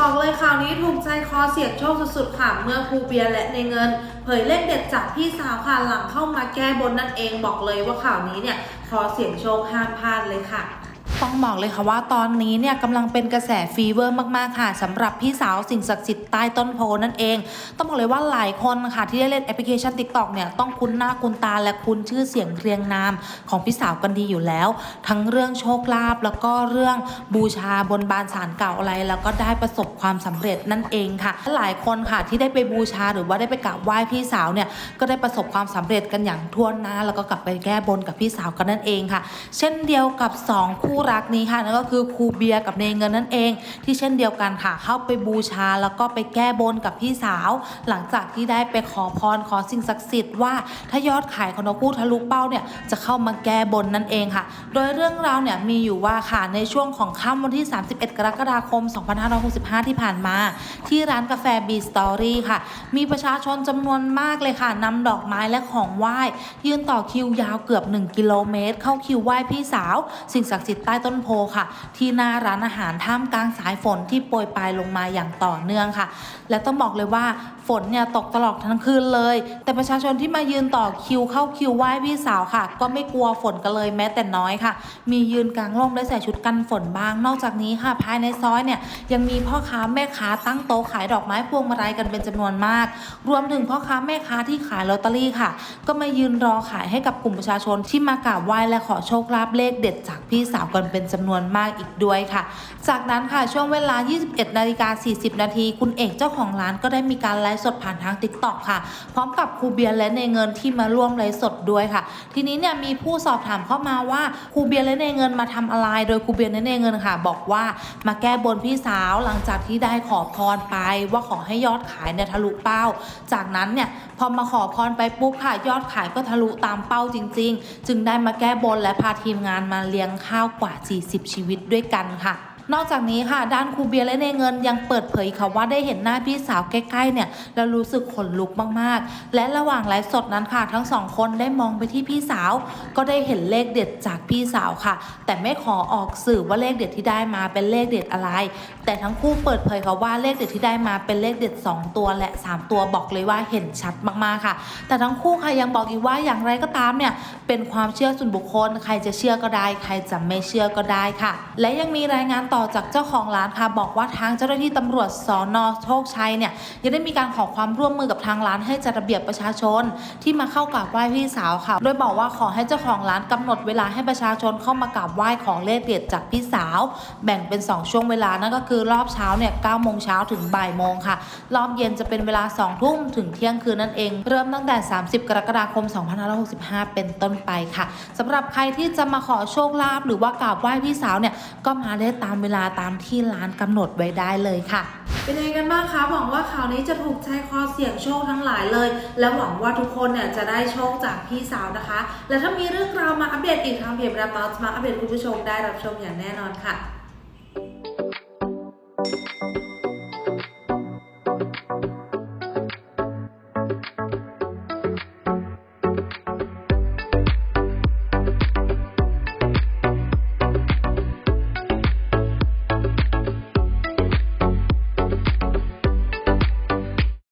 บอกเลยข่าวนี้ถูกใจคอเสียงโชคสุดๆ ค่ะ เมื่อครูเบียร์และในเงิน เผยเลขเด็ดจากพี่สาวค่ะหลังเข้ามาแก้บนนั่นเองบอกเลยว่าข่าวนี้เนี่ยคอเสียงโชคห้ามพลาดเลยค่ะ ต้องบอกเลยค่ะว่าตอนนี้เนี่ยกำลังเป็นกระแสฟีเวอร์มากๆค่ะสำหรับพี่สาวสิ่งศักดิ์สิทธิ์ใต้ต้นโพนั่นเอง ต้องบอกเลยว่าหลายคนค่ะที่ได้เล่นแอปพลิเคชัน TikTok เนี่ยต้องคุ้นหน้าคุ้นตาและคุ้นชื่อเสียงเรียงนามของพี่สาวกันดีอยู่แล้ว ทั้งเรื่องโชคลาภแล้วก็เรื่องบูชาบนบานสารเก่าอะไร แล้วก็ได้ประสบความสำเร็จนั่นเองค่ะหลายคนค่ะที่ได้ไปบูชาหรือว่าได้ไปกราบไหว้พี่สาวเนี่ยก็ได้ประสบความสำเร็จกันอย่างทั่วหน้า แล้วก็กลับไปแก้บนกับพี่สาวกันนั่นเองค่ะ เช่นเดียวกับสองคู่รักนี้ค่ะนั่นก็คือครูเบียร์กับเนเงินนั่นเอง ที่เช่นเดียวกันค่ะเข้าไปบูชาแล้วก็ไปแก้บนกับพี่สาว หลังจากที่ได้ไปขอพรขอสิ่งศักดิ์สิทธิ์ว่าถ้ายอดขายของนกคู่ทะลุเป้าเนี่ยจะเข้ามาแก้บนนั่นเองค่ะ โดยเรื่องราวเนี่ยมีอยู่ว่าค่ะในช่วงของค่ำวันที่ 31 กรกฎาคม 2565 ที่ผ่านมา ที่ร้านกาแฟบีสตอรี่ค่ะ มีประชาชนจำนวนมากเลยค่ะนำดอกไม้และของไหว้ ยืนต่อคิวยาวเกือบ 1 กิโลเมตร เข้าคิวไหว้พี่สาว สิ่งศักดิ์สิทธิ์ใต้ต้นโพค่ะ ที่หน้าร้านอาหารท่ามกลางสายฝนที่โปรยปลายลงมาอย่างต่อเนื่องค่ะ และต้องบอกเลยว่าฝนเนี่ยตกตลอดทั้งคืนเลย แต่ประชาชนที่มายืนต่อคิวเข้าคิวไหว้พี่สาวค่ะ ก็ไม่กลัวฝนกันเลยแม้แต่น้อยค่ะ มียืนกลางร่มและใส่ชุดกันฝนบ้าง นอกจากนี้ค่ะภายในซอยเนี่ยยังมีพ่อค้าแม่ค้าตั้งโต๊ะขายดอกไม้พวงมาลัยกันเป็นจำนวนมาก รวมถึงพ่อค้าแม่ค้าที่ขายลอตเตอรี่ค่ะ ก็มายืนรอขายให้กับกลุ่มประชาชนที่มากราบไหว้และขอโชคลาภเลขเด็ดจากพี่สาวกันเป็นจำนวนมากอีกด้วยค่ะ จากนั้นค่ะช่วงเวลา 21 นาฬิกา 40 นาที คุณเอกเจ้าของร้านก็ได้มีการไลฟ์สดผ่านทาง t ิ k t o k ค่ะ พร้อมกับครูเบียร์และในเงินที่มาร่วมไลฟ์สดด้วยค่ะ ทีนี้เนี่ยมีผู้สอบถามเข้ามาว่าครูเบียร์และในเงินมาทำอะไร โดยครูเบียร์และในเงินค่ะ บอกว่ามาแก้บนพี่สาวหลังจากที่ได้ขอพรไป ว่าขอให้ยอดขายเนี่ยทะลุเป้า จากนั้นเนี่ยพอมาขอพรไปปุ๊บค่ะยอดขายก็ทะลุตามเป้าจริง ๆ จึงได้มาแก้บนและพาทีมงานมาเลี้ยงข้าวกว่า40 ชีวิตด้วยกันค่ะนอกจากนี้ค่ะด้านครูเบียร์และในเงินยังเปิดเผยค่ะว่าได้เห็นหน้าพี่สาวใกล้ๆเนี่ยแล้วรู้สึกขนลุกมากๆ และระหว่างไลฟ์สดนั้นค่ะ ทั้งสองคนได้มองไปที่พี่สาว ก็ได้เห็นเลขเด็ดจากพี่สาวค่ะ แต่ไม่ขอออกสื่อว่าเลขเด็ดที่ได้มาเป็นเลขเด็ดอะไร แต่ทั้งคู่เปิดเผยค่ะว่าเลขเด็ดที่ได้มาเป็นเลขเด็ด 2 ตัวและ 3 ตัวบอกเลยว่าเห็นชัดมากๆค่ะ แต่ทั้งคู่ค่ะยังบอกอีกว่าอย่างไรก็ตามเนี่ย เป็นความเชื่อส่วนบุคคล ใครจะเชื่อก็ได้ ใครจะไม่เชื่อก็ได้ค่ะ และยังมีรายงานต่อจากเจ้าของร้านค่ะ บอกว่าทางเจ้าหน้าที่ตำรวจสอนอโชคชัยเนี่ยยังได้มีการขอความร่วมมือกับทางร้านให้จัดระเบียบประชาชน ที่มาเข้ากราบไหว้พี่สาวค่ะ โดยบอกว่าขอให้เจ้าของร้านกำหนดเวลาให้ประชาชนเข้ามากราบไหว้ของเลขเด็ดจากพี่สาว แบ่งเป็น 2 ช่วงเวลานั่นก็คือรอบเช้าเนี่ย9โมงเช้าถึงบ่ายโมงค่ะ รอบเย็นจะเป็นเวลา2ทุ่มถึงเที่ยงคืนนั่นเอง เริ่มตั้งแต่ 30 กรกฎาคม 2565 เป็นต้นไปค่ะสำหรับใครที่จะมาขอโชคลาภหรือว่ากราบไหว้พี่สาวเนี่ยก็มาได้ตามเวลาตามที่ร้านกำหนดไว้ได้เลยค่ะเป็นยังไงกันบ้างคะหวังว่าข่าวนี้จะถูกใจคอเสียงโชคทั้งหลายเลย และหวังว่าทุกคนเนี่ยจะได้โชคจากพี่สาวนะคะ และถ้ามีเรื่องราวมาอัปเดตอีกทางเพจรับมาจะมาอัปเดตคุณผู้ชมได้รับชมอย่างแน่นอนค่ะ